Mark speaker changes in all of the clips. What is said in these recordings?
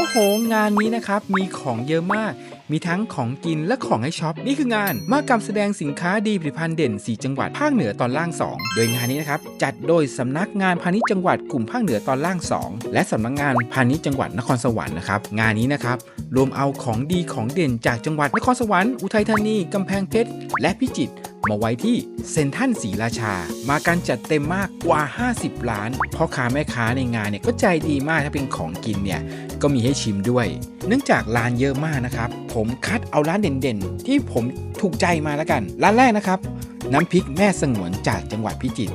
Speaker 1: อ้โห งานนี้นะครับ มีของเยอะมาก มีทั้งของกินและของให้ช็อป นี่คืองานมากรรมแสดงสินค้าดีผลิตภัณฑ์เด่น 4 จังหวัดภาคเหนือตอนล่าง 2 โดยงานนี้นะครับ จัดโดยสำนักงานพาณิชย์จังหวัดกลุ่มภาคเหนือตอนล่าง 2 และสำนักงานพาณิชย์จังหวัดนครสวรรค์นะครับงานนี้นะครับรวมเอาของดีของเด่นจากจังหวัดนครสวรรค์อุทัยธานีกำแพงเพชรและพิจิตร มาไว้ที่เซนทรัลศรีราชา มาการจัดเต็มมากกว่า 50 ล้านพ่อค้าแม่ค้าในงานเนี่ยก็ใจดีมากถ้าเป็นของกินเนี่ยก็มีให้ชิมด้วย เนื่องจากร้านเยอะมากนะครับ ผมคัดเอาร้านเด่นๆ ที่ผมถูกใจมาแล้วกัน ร้านแรกนะครับ น้ำพริกแม่สงวนจากจังหวัดพิจิตร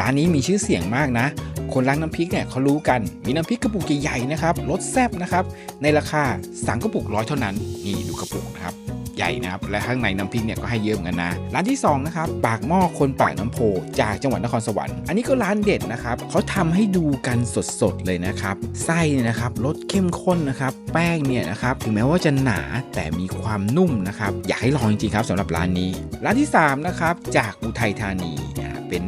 Speaker 1: ร้านนี้มีชื่อเสียงมากนะ คนรักน้ำพริกเนี่ยเขารู้กัน มีน้ำพริกกระปุกใหญ่ๆนะครับรสแซ่บนะครับ ในราคาสั่งกระปุกร้อยเท่านั้น นี่ดูกระปุกนะครับ ใหญ่นะครับและข้างในน้ำพริกเนี่ยก็ให้เยอะเหมือนกันนะร้านที่2นะครับปากหม้อคนปากน้ำโพจากจังหวัดนครสวรรค์อันนี้ก็ร้านเด็ดนะครับเขาทำให้ดูกันสดๆเลยนะครับไส้นี่นะครับรสเข้มข้นนะครับแป้งเนี่ยนะครับถึงแม้ว่าจะหนาแต่มีความนุ่มนะครับอยากให้ลองจริงๆครับสำหรับร้านนี้ ร้านที่3นะครับจากอุทัยธานีเป็น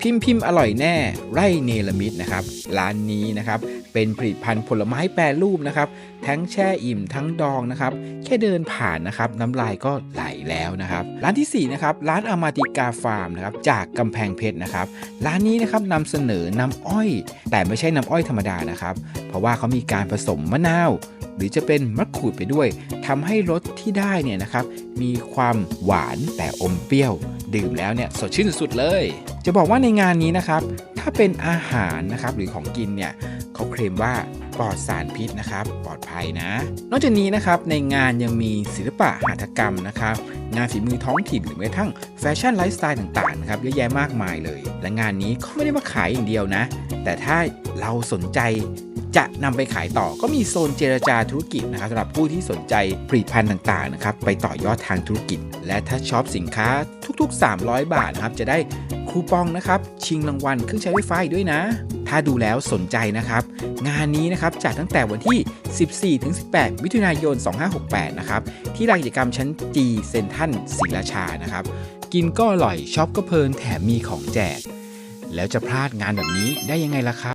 Speaker 1: พิมพ์พิมพ์อร่อยแน่ไร่เนลมิดนะครับร้านนี้นะครับ เป็นผลิตภัณฑ์ผลไม้แปรรูปนะครับ ทั้งแช่อิ่มทั้งดองนะครับ แค่เดินผ่านนะครับ น้ำลายก็ไหลแล้วนะครับ ร้านทีสี่4นะครับร้านอามาติกาฟาร์มนะครับจากกำแพงเพชรนะครับ ร้านนี้นะครับนำเสนอน้ำอ้อย แต่ไม่ใช่น้ำอ้อยธรรมดานะครับ เพราะว่าเขามีการผสมมะนาวหรือจะเป็นมะกรูดไปด้วยทำให้รสที่ได้เนี่ยนะครับ มีความหวานแต่อมเปรี้ยว ดื่มแล้วเนี่ยสดชื่นสุดเลย จะบอกว่าในงานนี้นะครับ ถ้าเป็นอาหารนะครับหรือของกินเนี่ย เขาเคลมว่าปลอดสารพิษนะครับ ปลอดภัยนะ นอกจากนี้นะครับในงานยังมีศิลปะหัตถกรรมนะครับ งานฝีมือท้องถิ่นหรือแม้กระทั่งแฟชั่นไลฟ์สไตล์ต่างๆนะครับเยอะแยะมากมายเลย และงานนี้เขาไม่ได้มาขายอย่างเดียวนะ แต่ถ้าเราสนใจ จะนำไปขายต่อก็มีโซนเจรจาธุรกิจนะครับสำหรับผู้ที่สนใจผลิตภัณฑ์ต่างๆนะครับไปต่อยอดทางธุรกิจ และถ้าช็อปสินค้าทุก ๆ 300 บาทนะครับจะได้คูปองนะครับชิงรางวัลเครื่องใช้ไฟฟ้าอีกด้วยนะ ถ้าดูแล้วสนใจนะครับ งานนี้นะครับจัดตั้งแต่วันที่ 14-18 มิถุนายน 2568 นะครับ ที่ลานกิจกรรมชั้นจีเซนทันศรีราชานะครับ กินก็อร่อยช็อปก็เพลินแถมมีของแจก แล้วจะพลาดงานแบบนี้ได้ยังไงล่ะครับ